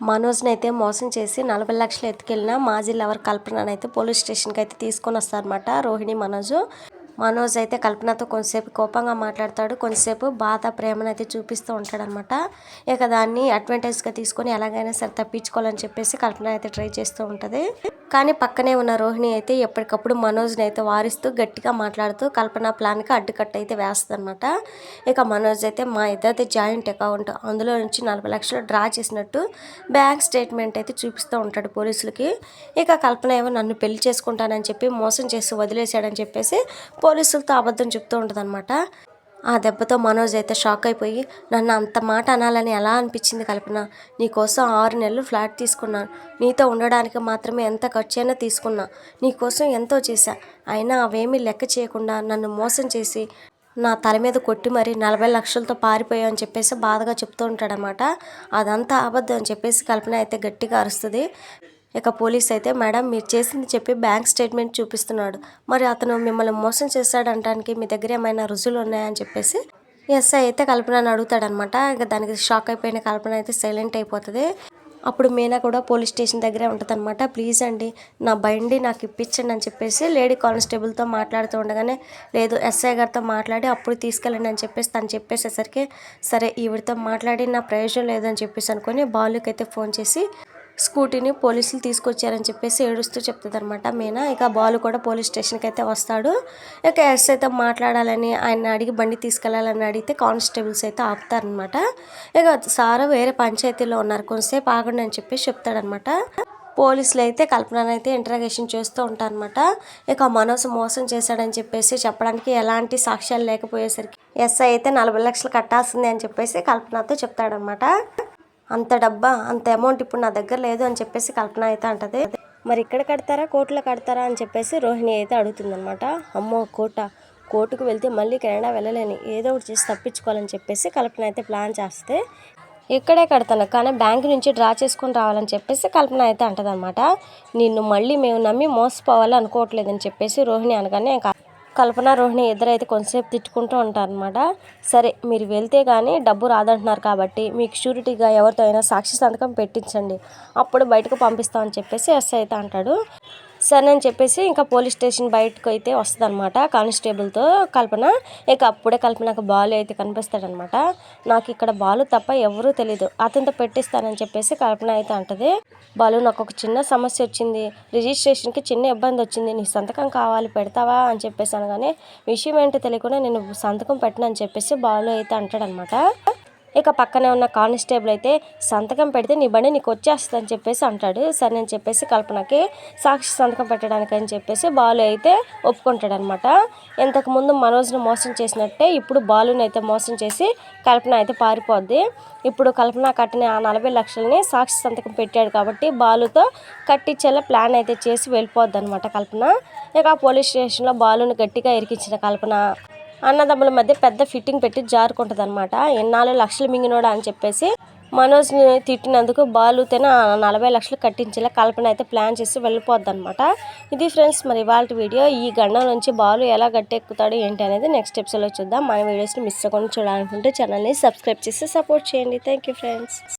మనోజ్ని అయితే మోసం చేసి నలభై లక్షలు ఎత్తుకెళ్ళిన మాజీ లవర్ కల్పనని అయితే పోలీస్ స్టేషన్కి అయితే తీసుకొని వస్తారనమాట రోహిణి మనోజ్. మనోజ్ అయితే కల్పనతో కొంతసేపు కోపంగా మాట్లాడతాడు కొంతసేపు బాధ ప్రేమను అయితే చూపిస్తూ ఉంటాడనమాట ఇక దాన్ని అడ్వాంటేజ్గా తీసుకొని ఎలాగైనా సరే తప్పించుకోవాలని చెప్పేసి కల్పన అయితే ట్రై చేస్తూ ఉంటుంది. కానీ పక్కనే ఉన్న రోహిణి అయితే ఎప్పటికప్పుడు మనోజ్ని అయితే వారిస్తూ గట్టిగా మాట్లాడుతూ కల్పన ప్లాన్కి అడ్డుకట్ట అయితే వేస్తుంది అనమాట ఇక మనోజ్ అయితే మా ఇద్దరిది జాయింట్ అకౌంట్. అందులో నుంచి నలభై లక్షలు డ్రా చేసినట్టు బ్యాంక్ స్టేట్మెంట్ అయితే చూపిస్తూ ఉంటాడు పోలీసులకి. ఇక కల్పన ఏమో నన్ను పెళ్ళి చేసుకుంటానని చెప్పి మోసం చేసి వదిలేశాడని చెప్పేసి పోలీసులతో అబద్ధం చెప్తూ ఉంటుంది ఆ దెబ్బతో మనోజ్ అయితే షాక్ అయిపోయి నన్ను అంత మాట అనాలని ఎలా అనిపించింది కల్పన? నీకోసం ఆరు నెలలు ఫ్లాట్ తీసుకున్నాను నీతో ఉండడానికి మాత్రమే ఎంత ఖర్చైనా తీసుకున్నా. నీకోసం ఎంతో చేశా. అయినా అవేమీ లెక్క చేయకుండా నన్ను మోసం చేసి నా తల మీద కొట్టి మరి నలభై లక్షలతో పారిపోయావు అని చెప్పేసి బాధగా చెప్తూ ఉంటాడనమాట అదంతా అబద్ధం అని చెప్పేసి కల్పన అయితే గట్టిగా అరుస్తుంది. ఇక పోలీస్ అయితే మేడం మీరు చేసింది చెప్పి బ్యాంక్ స్టేట్మెంట్ చూపిస్తున్నాడు. మరి అతను మిమ్మల్ని మోసం చేశాడంటానికి మీ దగ్గర ఏమైనా రుజువులు ఉన్నాయని చెప్పేసి ఎస్ఐ అయితే కల్పనని అడుగుతాడనమాట. ఇక దానికి షాక్ అయిపోయిన కల్పన అయితే సైలెంట్ అయిపోతుంది. అప్పుడు మీనా కూడా పోలీస్ స్టేషన్ దగ్గరే ఉంటుంది అనమాట ప్లీజ్ అండి నా బండి నాకు ఇప్పించండి అని చెప్పేసి లేడీ కానిస్టేబుల్తో మాట్లాడుతూ ఉండగానే లేదు ఎస్ఐ గారితో మాట్లాడి అప్పుడు తీసుకెళ్ళండి అని చెప్పేసి తను చెప్పేసేసరికి సరే ఈవిడితో మాట్లాడి నా ప్రయోజనం లేదని చెప్పేసి అనుకొని బాలుకి అయితే ఫోన్ చేసి స్కూటీని పోలీసులు తీసుకొచ్చారని చెప్పేసి ఏడుస్తూ చెప్తుందనమాట మీనా ఇక బాలు కూడా పోలీస్ స్టేషన్కి అయితే వస్తాడు. ఇక ఎస్ అయితే మాట్లాడాలని ఆయన అడిగి బండి తీసుకెళ్ళాలని అడిగితే కానిస్టేబుల్స్ అయితే ఆపుతారనమాట ఇక సార్ వేరే పంచాయతీలో ఉన్నారు. కొంతసేపు ఆగండి అని చెప్పేసి చెప్తాడనమాట పోలీసులు అయితే కల్పనను అయితే ఇంటరాగేషన్ చేస్తూ ఉంటారనమాట ఇక మనోజ్ మోసం చేశాడని చెప్పేసి చెప్పడానికి ఎలాంటి సాక్ష్యాలు లేకపోయేసరికి ఎస్ఐ అయితే నలభై లక్షలు కట్టాల్సిందే అని చెప్పేసి కల్పనతో చెప్తాడనమాట అంత డబ్బా అంత అమౌంట్ ఇప్పుడు నా దగ్గర లేదు అని చెప్పేసి కల్పన అయితే అంటది. మరి ఇక్కడ కడతారా కోట్లో కడతారా అని చెప్పేసి రోహిణి అయితే అడుగుతుందనమాట అమ్మో కోట. కోర్టుకు వెళ్తే మళ్ళీ కెనడా వెళ్ళలేని. ఏదో ఒకటి చేసి తప్పించుకోవాలని చెప్పేసి కల్పన అయితే ప్లాన్ చేస్తే ఇక్కడే కడతాను. కానీ బ్యాంక్ నుంచి డ్రా చేసుకొని రావాలని చెప్పేసి కల్పన అయితే అంటదనమాట నిన్ను మళ్ళీ మేము నమ్మి మోసపోవాలి అనుకోవట్లేదని చెప్పేసి రోహిణి అనగానే కల్పన రోహిణి ఇద్దరైతే కొంతసేపు తిట్టుకుంటూ ఉంటారనమాట సరే మీరు వెళ్తే కానీ డబ్బు రాదంటున్నారు కాబట్టి మీకు షూరిటీగా ఎవరితో అయినా సాక్షి సంతకం పెట్టించండి. అప్పుడు బయటకు పంపిస్తామని చెప్పేసి ఎస్ అయితే అంటాడు. సరే అని చెప్పేసి ఇంకా పోలీస్ స్టేషన్ బయటకు అయితే వస్తుంది అనమాట కానిస్టేబుల్తో కల్పన. ఇక అప్పుడే కల్పనకు బాలు అయితే కనిపిస్తాడనమాట నాకు ఇక్కడ బాలు తప్ప ఎవరూ తెలియదు అతనితో పెట్టిస్తానని చెప్పేసి కల్పన అయితే అంటది. బాలు నాకు ఒక చిన్న సమస్య వచ్చింది. రిజిస్ట్రేషన్కి చిన్న ఇబ్బంది వచ్చింది. నీ సంతకం కావాలి పెడతావా అని చెప్పేసి అనగానే విషయం ఏంటో తెలియకుండా నేను సంతకం పెట్టను అని చెప్పేసి బాలు అయితే అంటాడనమాట ఇక పక్కనే ఉన్న కానిస్టేబుల్ అయితే సంతకం పెడితే నీ బండి నీకు వచ్చేస్తుంది అని చెప్పేసి అంటాడు. సరే అని చెప్పేసి కల్పనకి సాక్షి సంతకం పెట్టడానికి అని చెప్పేసి బాలు అయితే ఒప్పుకుంటాడనమాట. ఇంతకుముందు మనోజ్ను మోసం చేసినట్టే ఇప్పుడు బాలుని అయితే మోసం చేసి కల్పన అయితే పారిపోద్ది. ఇప్పుడు కల్పన కట్టిన ఆ నలభై లక్షలని సాక్షి సంతకం పెట్టాడు కాబట్టి బాలుతో కట్టించేలా ప్లాన్ అయితే చేసి వెళ్ళిపోద్ది అనమాట కల్పన. ఇక పోలీస్ స్టేషన్లో బాలుని గట్టిగా ఇరికించిన కల్పన. అన్నదమ్ముల మధ్య పెద్ద ఫిట్టింగ్ పెట్టి జారుకుంటుంది అనమాట ఎన్నాళ్ళు లక్షలు మింగినోడా అని చెప్పేసి మనోజ్ని తిట్టినందుకు బాలు తిన నలభై లక్షలు కట్టించేలా కల్పన అయితే ప్లాన్ చేసి వెళ్ళిపోద్ది అనమాట ఇది ఫ్రెండ్స్ మరి ఇవాళ వీడియో ఈ గండం నుంచి బాలు ఎలా గట్టెక్కుతాడు ఏంటి అనేది నెక్స్ట్ ఎపిసోడ్లో చూద్దాం. మన వీడియోస్ని మిస్ అవ్వకుండా చూడాలనుకుంటే ఛానల్ని సబ్స్క్రైబ్ చేసి సపోర్ట్ చేయండి. Thank you friends